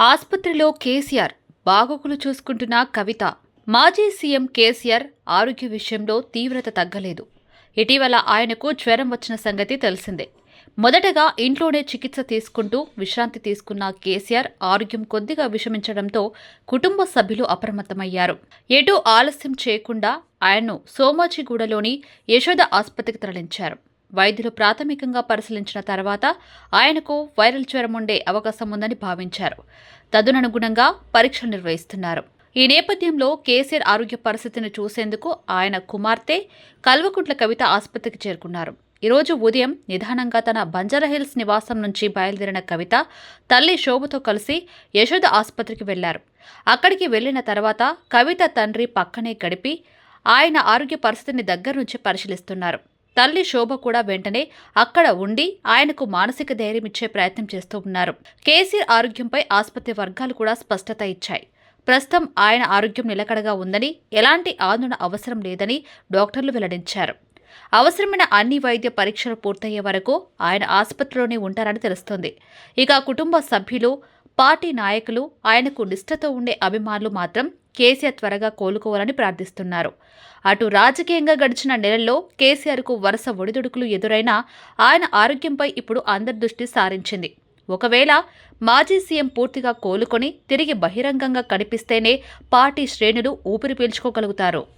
ఆసుపత్రిలో కేసీఆర్ బాగోగులు చూసుకుంటున్న కవిత. మాజీ సీఎం కేసీఆర్ ఆరోగ్య విషయంలో తీవ్రత తగ్గలేదు. ఇటీవల ఆయనకు జ్వరం వచ్చిన సంగతి తెలిసిందే. మొదటగా ఇంట్లోనే చికిత్స తీసుకుంటూ విశ్రాంతి తీసుకున్న కేసీఆర్ ఆరోగ్యం కొద్దిగా విషమించడంతో కుటుంబ సభ్యులు అప్రమత్తమయ్యారు. ఎటూ ఆలస్యం చేయకుండా ఆయన్ను సోమాజిగూడలోని యశోద ఆసుపత్రికి తరలించారు. వైద్యులు ప్రాథమికంగా పరిశీలించిన తర్వాత ఆయనకు వైరల్ జ్వరం ఉండే అవకాశం ఉందని భావించారు. తదనుగుణంగా పరీక్షలు నిర్వహిస్తున్నారు. ఈ నేపథ్యంలో కేసీఆర్ ఆరోగ్య పరిస్థితిని చూసేందుకు ఆయన కుమార్తె కల్వకుంట్ల కవిత ఆసుపత్రికి చేరుకున్నారు. ఈరోజు ఉదయం నిదానంగా తన బంజారాహిల్స్ నివాసం నుంచి బయలుదేరిన కవిత తల్లి శోభతో కలిసి యశోద ఆసుపత్రికి వెళ్ళారు. అక్కడికి వెళ్ళిన తర్వాత కవిత తండ్రి పక్కనే గడిపి ఆయన ఆరోగ్య పరిస్థితిని దగ్గర నుంచి పరిశీలిస్తున్నారు. తల్లి శోభ కూడా వెంటనే అక్కడ ఉండి ఆయనకు మానసిక ధైర్యం ఇచ్చే ప్రయత్నం చేస్తూ ఉన్నారు. కేసీఆర్ ఆరోగ్యంపై ఆసుపత్రి వర్గాలు కూడా స్పష్టత ఇచ్చాయి. ప్రస్తుతం ఆయన ఆరోగ్యం నిలకడగా ఉందని ఎలాంటి ఆందోళన అవసరం లేదని డాక్టర్లు వెల్లడించారు. అవసరమైన అన్ని వైద్య పరీక్షలు పూర్తయ్యే వరకు ఆయన ఆసుపత్రిలోనే ఉంటారని తెలుస్తోంది. ఇక కుటుంబ సభ్యులు పార్టీ నాయకులు ఆయనకు నిష్ఠతో ఉండే అభిమానులు మాత్రం కేసీఆర్ త్వరగా కోలుకోవాలని ప్రార్థిస్తున్నారు. అటు రాజకీయంగా గడిచిన నెలల్లో కేసీఆర్కు వరుస ఒడిదుడుకులు ఎదురైనా ఆయన ఆరోగ్యంపై ఇప్పుడు అందరి దృష్టి సారించింది. ఒకవేళ మాజీ సీఎం పూర్తిగా కోలుకొని తిరిగి బహిరంగంగా కనిపిస్తేనే పార్టీ శ్రేణులు ఊపిరి పీల్చుకోగలుగుతారు.